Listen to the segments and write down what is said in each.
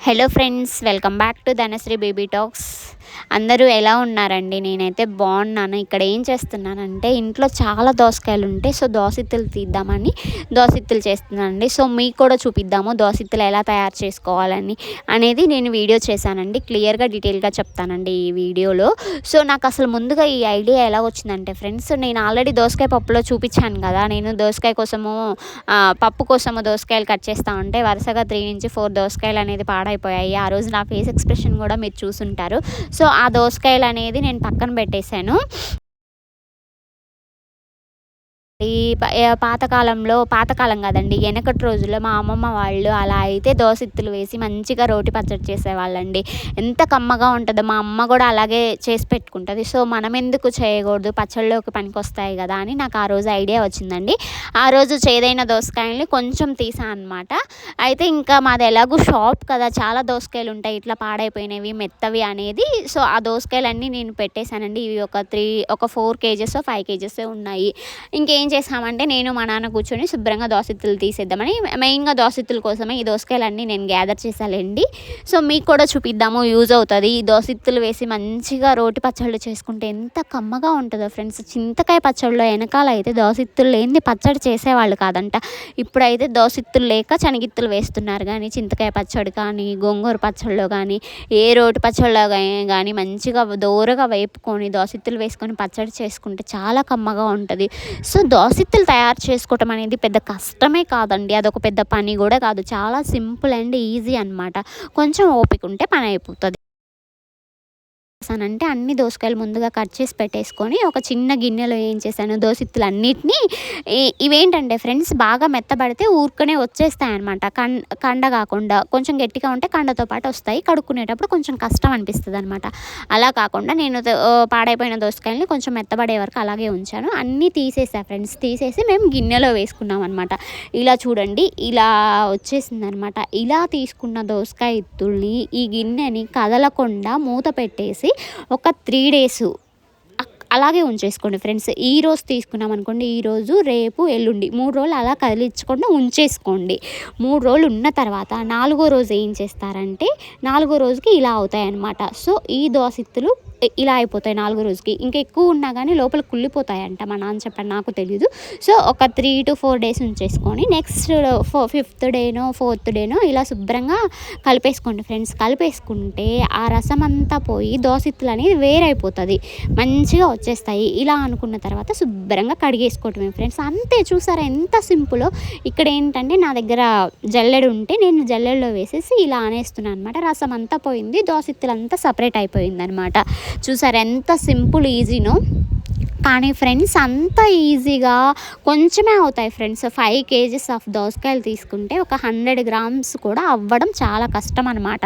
Hello friends, welcome back to Dhanashree Baby Talks. అందరూ ఎలా ఉన్నారండి నేనైతే బాగున్నాను ఇక్కడ ఏం చేస్తున్నానంటే ఇంట్లో చాలా దోసకాయలు ఉంటాయి సో దోసెత్తులు తీద్దామని చేస్తున్నాను చేస్తున్నానండి సో మీకు కూడా చూపిద్దాము దోసెత్తులు ఎలా తయారు చేసుకోవాలని అనేది నేను వీడియో చేశానండి క్లియర్గా డీటెయిల్గా చెప్తానండి ఈ వీడియోలో సో నాకు అసలు ముందుగా ఈ ఐడియా ఎలా వచ్చిందంటే ఫ్రెండ్స్ నేను ఆల్రెడీ దోసకాయ పప్పులో చూపించాను కదా నేను దోసకాయ కోసము పప్పు కోసము దోసకాయలు కట్ చేస్తా ఉంటే వరుసగా త్రీ నుంచి ఫోర్ దోసకాయలు అనేది పాడైపోయాయి ఆ రోజు నా ఫేస్ ఎక్స్ప్రెషన్ కూడా మీరు చూసుంటారు సో ఆ దోసకాయలు అనేది నేను పక్కన పెట్టేశాను ఈ పాతకాలంలో పాతకాలం కదండి వెనకటి రోజుల్లో మా అమ్మమ్మ వాళ్ళు అలా అయితే ఎత్తులు వేసి మంచిగా రోటి పచ్చడి చేసేవాళ్ళండి ఎంత కమ్మగా ఉంటుందో మా అమ్మ కూడా అలాగే చేసి పెట్టుకుంటుంది సో మనం ఎందుకు చేయకూడదు పచ్చళ్ళలోకి పనికొస్తాయి కదా అని నాకు ఆ రోజు ఐడియా వచ్చిందండి ఆ రోజు చేదైన దోసకాయల్ని కొంచెం తీసా అనమాట అయితే ఇంకా మాది ఎలాగూ షాప్ కదా చాలా దోసకాయలు ఉంటాయి ఇట్లా పాడైపోయినవి మెత్తవి అనేది సో ఆ దోసకాయలన్నీ నేను పెట్టేశానండి ఇవి ఒక త్రీ ఒక ఫోర్ కేజెస్ ఫైవ్ కేజెస్ ఉన్నాయి ఇంకేం ఏం చేసామంటే నేను మా నాన్న కూర్చొని శుభ్రంగా దోసెత్తులు తీసేద్దామని మెయిన్గా దోశత్తుల కోసమే ఈ దోసకాయలన్నీ నేను గ్యాదర్ చేశాలండి సో మీకు కూడా చూపిద్దాము యూజ్ అవుతుంది ఈ దోశత్తులు వేసి మంచిగా రోటి పచ్చళ్ళు చేసుకుంటే ఎంత కమ్మగా ఉంటుందో ఫ్రెండ్స్ చింతకాయ పచ్చళ్ళలో వెనకాల అయితే దోసెత్తులు లేని పచ్చడి చేసేవాళ్ళు కాదంట ఇప్పుడైతే దోసెత్తులు లేక చనిగిత్తులు వేస్తున్నారు కానీ చింతకాయ పచ్చడి కానీ గోంగూర పచ్చళ్ళలో కానీ ఏ రోటి పచ్చళ్ళలో కానీ మంచిగా దూరగా వేపుకొని దోశత్తులు వేసుకొని పచ్చడి చేసుకుంటే చాలా కమ్మగా ఉంటుంది సో దోసిత్తులు తయారు చేసుకోవటం అనేది పెద్ద కష్టమే కాదండి అదొక పెద్ద పని కూడా కాదు చాలా సింపుల్ అండ్ ఈజీ అనమాట కొంచెం ఓపిక ఉంటే పని అయిపోతుంది చేశానంటే అన్ని దోసకాయలు ముందుగా కట్ చేసి పెట్టేసుకొని ఒక చిన్న గిన్నెలో ఏం చేశాను దోసిత్తులు అన్నిటినీ ఇవేంటంటే ఫ్రెండ్స్ బాగా మెత్తబడితే ఊరుకునే వచ్చేస్తాయన్నమాట కండ కండ కాకుండా కొంచెం గట్టిగా ఉంటే కండతో పాటు వస్తాయి కడుక్కునేటప్పుడు కొంచెం కష్టం అనిపిస్తుంది అనమాట అలా కాకుండా నేను పాడైపోయిన దోసకాయల్ని కొంచెం మెత్తబడే వరకు అలాగే ఉంచాను అన్నీ తీసేసా ఫ్రెండ్స్ తీసేసి మేము గిన్నెలో వేసుకున్నాం అనమాట ఇలా చూడండి ఇలా వచ్చేసిందనమాట ఇలా తీసుకున్న దోసకాయ ఇత్తుల్ని ఈ గిన్నెని కదలకుండా మూత పెట్టేసి ఒక త్రీ డేస్ అలాగే ఉంచేసుకోండి ఫ్రెండ్స్ ఈ రోజు తీసుకున్నాం అనుకోండి ఈరోజు రేపు ఎల్లుండి మూడు రోజులు అలా కదిలించకుండా ఉంచేసుకోండి మూడు రోజులు ఉన్న తర్వాత నాలుగో రోజు ఏం చేస్తారంటే నాలుగో రోజుకి ఇలా అవుతాయన్నమాట సో ఈ దోశత్తులు ఇలా అయిపోతాయి నాలుగు రోజుకి ఇంకా ఎక్కువ ఉన్నా కానీ లోపల కుళ్ళిపోతాయంట మా నాన్న చెప్పాను నాకు తెలియదు సో ఒక త్రీ టు ఫోర్ డేస్ ఉంచేసుకొని నెక్స్ట్ ఫో ఫిఫ్త్ డేనో ఫోర్త్ డేనో ఇలా శుభ్రంగా కలిపేసుకోండి ఫ్రెండ్స్ కలిపేసుకుంటే ఆ రసం అంతా పోయి దోసెత్తులు అనేది వేరైపోతుంది మంచిగా వచ్చేస్తాయి ఇలా అనుకున్న తర్వాత శుభ్రంగా కడిగేసుకోవటమే ఫ్రెండ్స్ అంతే చూసారా ఎంత సింపులో ఇక్కడ ఏంటంటే నా దగ్గర జల్లెడు ఉంటే నేను జల్లెడలో వేసేసి ఇలా అనేస్తున్నాను అనమాట రసం అంతా పోయింది దోసెత్తులంతా సపరేట్ అయిపోయింది అనమాట చూసారు ఎంత సింపుల్ ఈజీనో కానీ ఫ్రెండ్స్ అంత ఈజీగా కొంచెమే అవుతాయి ఫ్రెండ్స్ ఫైవ్ కేజీస్ ఆఫ్ దోసకాయలు తీసుకుంటే ఒక హండ్రెడ్ గ్రామ్స్ కూడా అవ్వడం చాలా కష్టం అనమాట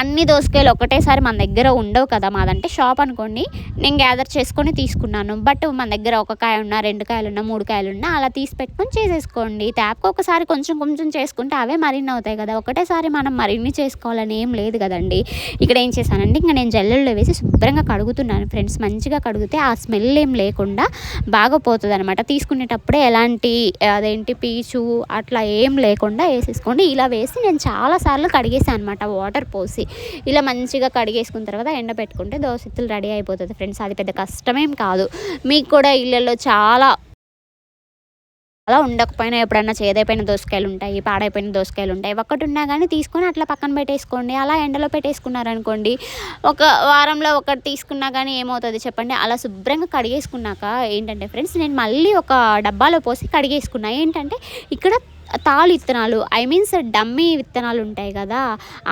అన్ని దోసకాయలు ఒకటేసారి మన దగ్గర ఉండవు కదా మాదంటే షాప్ అనుకోండి నేను గ్యాదర్ చేసుకొని తీసుకున్నాను బట్ మన దగ్గర ఒక కాయ ఉన్నా రెండు కాయలు ఉన్నా మూడు కాయలు ఉన్నా అలా తీసి పెట్టుకొని చేసేసుకోండి ట్యాప్కి ఒకసారి కొంచెం కొంచెం చేసుకుంటే అవే మరిన్ని అవుతాయి కదా ఒకటేసారి మనం మరిన్ని చేసుకోవాలని ఏం లేదు కదండి ఇక్కడ ఏం చేశానండి ఇంకా నేను జల్లెల్లో వేసి శుభ్రంగా కడుగుతున్నాను ఫ్రెండ్స్ మంచిగా కడిగితే ఆ స్మెల్ స్మెల్ ఏం లేకుండా బాగా పోతుంది అనమాట తీసుకునేటప్పుడే ఎలాంటి అదేంటి పీచు అట్లా ఏం లేకుండా వేసేసుకోండి ఇలా వేసి నేను చాలాసార్లు కడిగేసాను అనమాట వాటర్ పోసి ఇలా మంచిగా కడిగేసుకున్న తర్వాత ఎండ పెట్టుకుంటే దోశ రెడీ అయిపోతుంది ఫ్రెండ్స్ అది పెద్ద కష్టమేం కాదు మీకు కూడా ఇళ్ళల్లో చాలా అలా ఉండకపోయినా ఎప్పుడన్నా చేదైపోయిన దోసకాయలు ఉంటాయి పాడైపోయిన దోసకాయలు ఉంటాయి ఒకటి ఉన్నా కానీ తీసుకొని అట్లా పక్కన పెట్టేసుకోండి అలా ఎండలో పెట్టేసుకున్నారనుకోండి ఒక వారంలో ఒకటి తీసుకున్నా కానీ ఏమవుతుంది చెప్పండి అలా శుభ్రంగా కడిగేసుకున్నాక ఏంటంటే ఫ్రెండ్స్ నేను మళ్ళీ ఒక డబ్బాలో పోసి కడిగేసుకున్నా ఏంటంటే ఇక్కడ తాలు విత్తనాలు ఐ మీన్స్ డమ్మీ విత్తనాలు ఉంటాయి కదా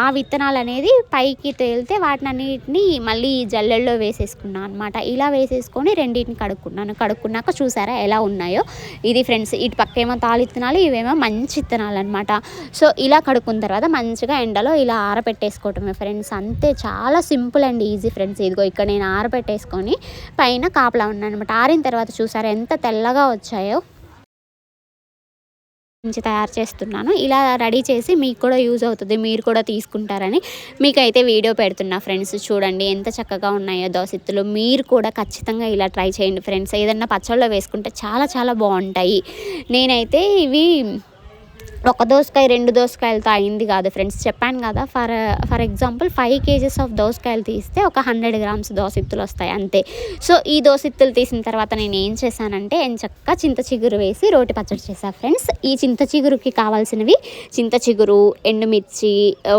ఆ విత్తనాలు అనేది పైకి తేలితే వాటిని అన్నిటిని మళ్ళీ జల్లెల్లో వేసేసుకున్నాను అనమాట ఇలా వేసేసుకొని రెండింటిని కడుక్కున్నాను కడుక్కున్నాక చూసారా ఎలా ఉన్నాయో ఇది ఫ్రెండ్స్ ఇటు పక్క ఏమో తాలు విత్తనాలు ఇవేమో మంచి విత్తనాలు అనమాట సో ఇలా కడుక్కున్న తర్వాత మంచిగా ఎండలో ఇలా ఆరబెట్టేసుకోవటమే ఫ్రెండ్స్ అంతే చాలా సింపుల్ అండ్ ఈజీ ఫ్రెండ్స్ ఇదిగో ఇక్కడ నేను ఆరబెట్టేసుకొని పైన కాపలా ఉన్నాను అనమాట ఆరిన తర్వాత చూసారా ఎంత తెల్లగా వచ్చాయో నుంచి తయారు చేస్తున్నాను ఇలా రెడీ చేసి మీకు కూడా యూజ్ అవుతుంది మీరు కూడా తీసుకుంటారని మీకైతే వీడియో పెడుతున్నా ఫ్రెండ్స్ చూడండి ఎంత చక్కగా ఉన్నాయో దోసెత్తులు మీరు కూడా ఖచ్చితంగా ఇలా ట్రై చేయండి ఫ్రెండ్స్ ఏదన్నా పచ్చళ్ళలో వేసుకుంటే చాలా చాలా బాగుంటాయి నేనైతే ఇవి ఒక దోసకాయ రెండు దోసకాయలతో అయింది కాదు ఫ్రెండ్స్ చెప్పాను కదా for for example five kgs of దోసకాయలు తీస్తే ఒక హండ్రెడ్ గ్రామ్స్ దోసెత్తులు వస్తాయి అంతే సో ఈ దోసెత్తులు తీసిన తర్వాత నేను ఏం చేశానంటే ఎంచక్క చింత చిగురు వేసి రోటి పచ్చడి చేశాను ఫ్రెండ్స్ ఈ చింత చిగురుకి కావాల్సినవి చింత చిగురు ఎండుమిర్చి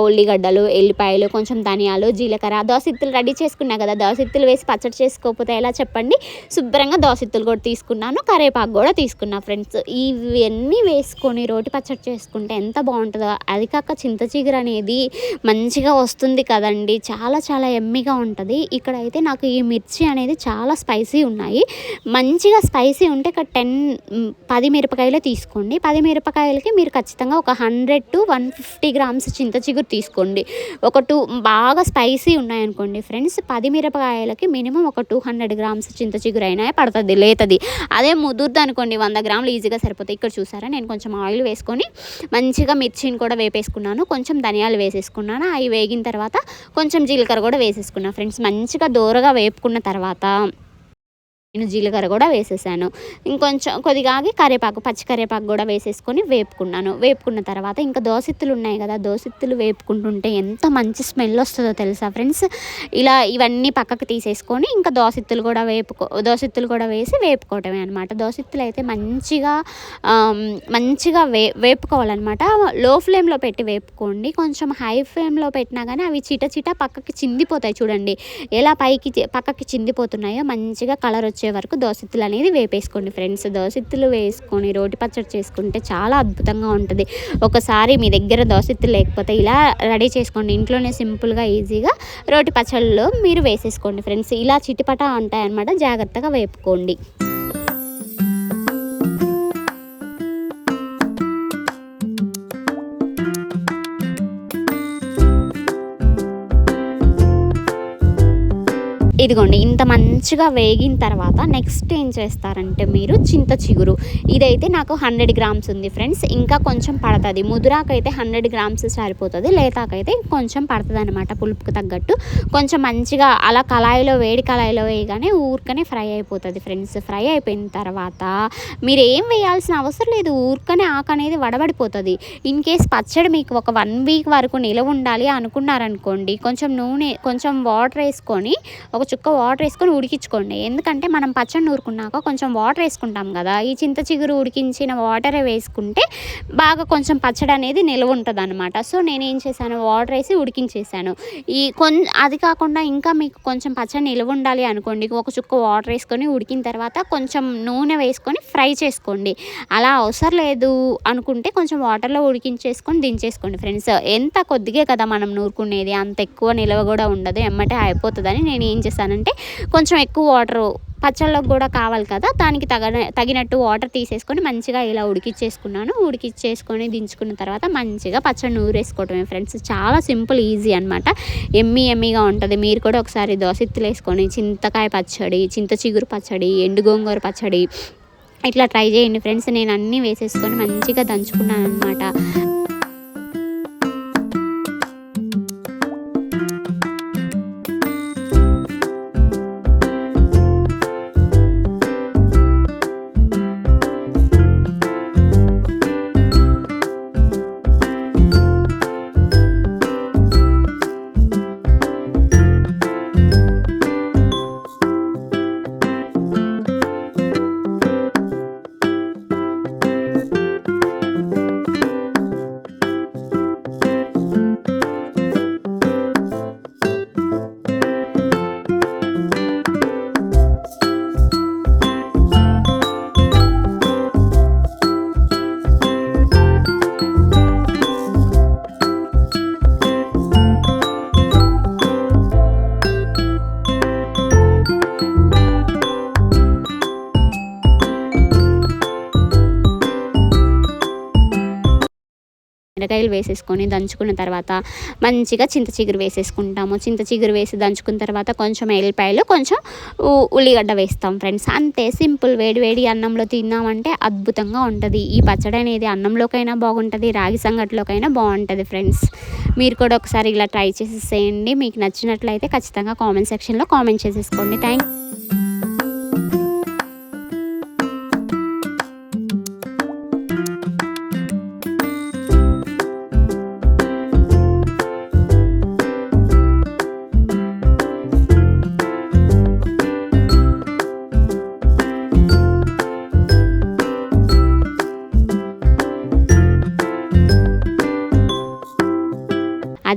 ఉల్లిగడ్డలు ఎల్లిపాయలు కొంచెం ధనియాలు జీలకర్ర దోసెత్తులు రెడీ చేసుకున్నా కదా దోసెత్తులు వేసి పచ్చడి చేసుకోకపోతే ఎలా చెప్పండి శుభ్రంగా దోసెత్తులు కూడా తీసుకున్నాను కరేపాకు కూడా తీసుకున్నా ఫ్రెండ్స్ ఇవన్నీ వేసుకొని రోటి పచ్చడి చేసుకుంటే ఎంత బాగుంటుందో అది కాక చింత చిగురు అనేది మంచిగా వస్తుంది కదండి చాలా చాలా ఎమ్మిగా ఉంటుంది ఇక్కడైతే నాకు ఈ మిర్చి అనేది చాలా స్పైసీ ఉన్నాయి మంచిగా స్పైసీ ఉంటే ఇక్కడ టెన్ పది మిరపకాయలు తీసుకోండి పది మిరపకాయలకి మీరు ఖచ్చితంగా ఒక hundred to one fifty grams చింత చిగురు తీసుకోండి ఒక టూ బాగా స్పైసీ ఉన్నాయనుకోండి ఫ్రెండ్స్ పది మిరపకాయలకి మినిమం ఒక టూ హండ్రెడ్ గ్రామ్స్ చింత చిగురు అయినా పడుతుంది లేతది అదే ముదురుదనుకోండి అనుకోండి వంద గ్రాములు ఈజీగా సరిపోతాయి ఇక్కడ చూసారా నేను కొంచెం ఆయిల్ వేసుకొని మంచిగా మిర్చిని కూడా వేపేసుకున్నాను కొంచెం ధనియాలు వేసేసుకున్నాను అవి వేగిన తర్వాత కొంచెం జీలకర్ర కూడా వేసేసుకున్నాను ఫ్రెండ్స్ మంచిగా దూరగా వేపుకున్న తర్వాత నేను జీలకర్ర కూడా వేసేసాను ఇంకొంచెం కొద్దిగా ఆగి కరివేపాకు పచ్చి కరివేపాకు కూడా వేసేసుకొని వేపుకున్నాను వేపుకున్న తర్వాత ఇంకా దోసెత్తులు ఉన్నాయి కదా దోశత్తులు వేపుకుంటుంటే ఎంత మంచి స్మెల్ వస్తుందో తెలుసా ఫ్రెండ్స్ ఇలా ఇవన్నీ పక్కకు తీసేసుకొని ఇంకా దోసెత్తులు కూడా వేపుకో దోసెత్తులు కూడా వేసి వేపుకోవటమే అనమాట దోసెత్తులు అయితే మంచిగా మంచిగా వే వేపుకోవాలన్నమాట లో ఫ్లేమ్లో పెట్టి వేపుకోండి కొంచెం హై ఫ్లేమ్లో పెట్టినా కానీ అవి చిట చిట పక్కకి చిందిపోతాయి చూడండి ఎలా పైకి పక్కకి చిందిపోతున్నాయో మంచిగా కలర్ వచ్చి వచ్చే వరకు దోశత్తులు అనేది వేపేసుకోండి ఫ్రెండ్స్ దోశత్తులు వేసుకొని రోటి పచ్చడి చేసుకుంటే చాలా అద్భుతంగా ఉంటుంది ఒకసారి మీ దగ్గర దోసెత్తులు లేకపోతే ఇలా రెడీ చేసుకోండి ఇంట్లోనే సింపుల్గా ఈజీగా రోటి పచ్చళ్ళు మీరు వేసేసుకోండి ఫ్రెండ్స్ ఇలా చిటిపట ఉంటాయన్నమాట జాగ్రత్తగా వేపుకోండి ఇదిగోండి ఇంత మంచిగా వేగిన తర్వాత నెక్స్ట్ ఏం చేస్తారంటే మీరు చింత చిగురు ఇదైతే నాకు హండ్రెడ్ గ్రామ్స్ ఉంది ఫ్రెండ్స్ ఇంకా కొంచెం పడుతుంది ముదురాకైతే హండ్రెడ్ గ్రామ్స్ సరిపోతుంది లేతాకైతే కొంచెం పడుతుంది అనమాట పులుపుకు తగ్గట్టు కొంచెం మంచిగా అలా కళాయిలో వేడి కళాయిలో వేయగానే ఊరికనే ఫ్రై అయిపోతుంది ఫ్రెండ్స్ ఫ్రై అయిపోయిన తర్వాత మీరు ఏం వేయాల్సిన అవసరం లేదు ఊరికనే ఆకు అనేది వడబడిపోతుంది ఇన్ కేస్ పచ్చడి మీకు ఒక వన్ వీక్ వరకు నిలవ ఉండాలి అనుకున్నారనుకోండి కొంచెం నూనె కొంచెం వాటర్ వేసుకొని ఒక చుక్క వాటర్ వేసుకొని ఉడికించుకోండి ఎందుకంటే మనం పచ్చడి నూరుకున్నాక కొంచెం వాటర్ వేసుకుంటాం కదా ఈ చింత చిగురు ఉడికించిన వాటర్ వేసుకుంటే బాగా కొంచెం పచ్చడి అనేది నిల్వ ఉంటుంది అనమాట సో నేను ఏం చేశాను వాటర్ వేసి ఉడికించేసాను ఈ కొం అది కాకుండా ఇంకా మీకు కొంచెం పచ్చడి నిల్వ ఉండాలి అనుకోండి ఒక చుక్క వాటర్ వేసుకొని ఉడికిన తర్వాత కొంచెం నూనె వేసుకొని ఫ్రై చేసుకోండి అలా అవసరం లేదు అనుకుంటే కొంచెం వాటర్లో ఉడికించేసుకొని దించేసుకోండి ఫ్రెండ్స్ ఎంత కొద్దిగే కదా మనం నూరుకునేది అంత ఎక్కువ నిల్వ కూడా ఉండదు ఎమ్మటే అయిపోతుందని నేను ఏం చేస్తాను చేస్తానంటే కొంచెం ఎక్కువ వాటర్ పచ్చళ్ళకు కూడా కావాలి కదా దానికి తగ తగినట్టు వాటర్ తీసేసుకొని మంచిగా ఇలా ఉడికిచ్చేసుకున్నాను ఉడికిచ్చేసుకొని దించుకున్న తర్వాత మంచిగా పచ్చడి నూరేసుకోవటమే ఫ్రెండ్స్ చాలా సింపుల్ ఈజీ అనమాట ఎమ్మి ఎమ్మిగా ఉంటుంది మీరు కూడా ఒకసారి దోసెత్తులు వేసుకొని చింతకాయ పచ్చడి చింత చిగురు పచ్చడి ఎండు గోంగూర పచ్చడి ఇట్లా ట్రై చేయండి ఫ్రెండ్స్ నేను అన్నీ వేసేసుకొని మంచిగా దంచుకున్నాను అనమాట ఉల్లిపాయలు వేసేసుకొని దంచుకున్న తర్వాత మంచిగా చింత చిగురు వేసేసుకుంటాము చింత చిగురు వేసి దంచుకున్న తర్వాత కొంచెం ఎల్లిపాయలు కొంచెం ఉల్లిగడ్డ వేస్తాం ఫ్రెండ్స్ అంతే సింపుల్ వేడి వేడి అన్నంలో తిన్నామంటే అద్భుతంగా ఉంటుంది ఈ పచ్చడి అనేది అన్నంలోకైనా బాగుంటుంది రాగి సంగట్లోకైనా బాగుంటుంది ఫ్రెండ్స్ మీరు కూడా ఒకసారి ఇలా ట్రై చేసేసేయండి మీకు నచ్చినట్లయితే ఖచ్చితంగా కామెంట్ సెక్షన్లో కామెంట్ చేసేసుకోండి థ్యాంక్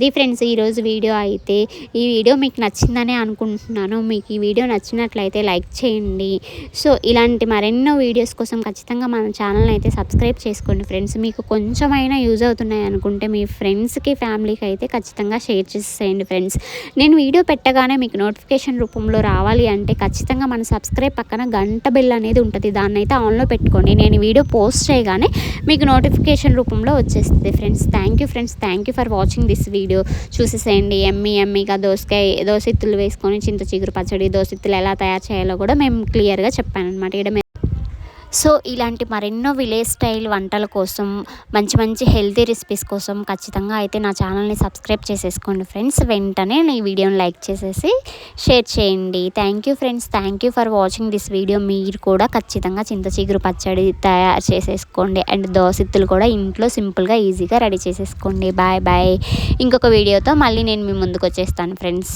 అది ఫ్రెండ్స్ ఈరోజు వీడియో అయితే ఈ వీడియో మీకు నచ్చిందనే అనుకుంటున్నాను మీకు ఈ వీడియో నచ్చినట్లయితే లైక్ చేయండి సో ఇలాంటి మరెన్నో వీడియోస్ కోసం ఖచ్చితంగా మన ఛానల్ని అయితే సబ్స్క్రైబ్ చేసుకోండి ఫ్రెండ్స్ మీకు కొంచెమైనా యూజ్ అవుతున్నాయి అనుకుంటే మీ ఫ్రెండ్స్కి ఫ్యామిలీకి అయితే ఖచ్చితంగా షేర్ చేసేయండి ఫ్రెండ్స్ నేను వీడియో పెట్టగానే మీకు నోటిఫికేషన్ రూపంలో రావాలి అంటే ఖచ్చితంగా మన సబ్స్క్రైబ్ పక్కన గంట బెల్ అనేది ఉంటుంది దాన్ని అయితే ఆన్లో పెట్టుకోండి నేను వీడియో పోస్ట్ చేయగానే మీకు నోటిఫికేషన్ రూపంలో వచ్చేస్తుంది friends thank you friends thank you for watching this video video చూసేసేయండి ఎమ్మి ఎమ్మిగా దోసకాయ దోసెత్తులు వేసుకొని చింత చిగురు పచ్చడి దోసెత్తులు ఎలా తయారు చేయాలో కూడా మేము క్లియర్గా చెప్పాను అనమాట ఇక్కడ సో ఇలాంటి మరెన్నో విలేజ్ స్టైల్ వంటల కోసం మంచి మంచి హెల్తీ రెసిపీస్ కోసం ఖచ్చితంగా అయితే నా ఛానల్ని సబ్స్క్రైబ్ చేసేసుకోండి ఫ్రెండ్స్ వెంటనే ఈ వీడియోని లైక్ చేసేసి షేర్ చేయండి thank you friends thank you for watching this video మీరు కూడా ఖచ్చితంగా చింత చిగురు పచ్చడి తయారు చేసేసుకోండి అండ్ దోసెత్తులు కూడా ఇంట్లో సింపుల్గా ఈజీగా రెడీ చేసేసుకోండి బాయ్ బాయ్ ఇంకొక వీడియోతో మళ్ళీ నేను మీ ముందుకు వచ్చేస్తాను ఫ్రెండ్స్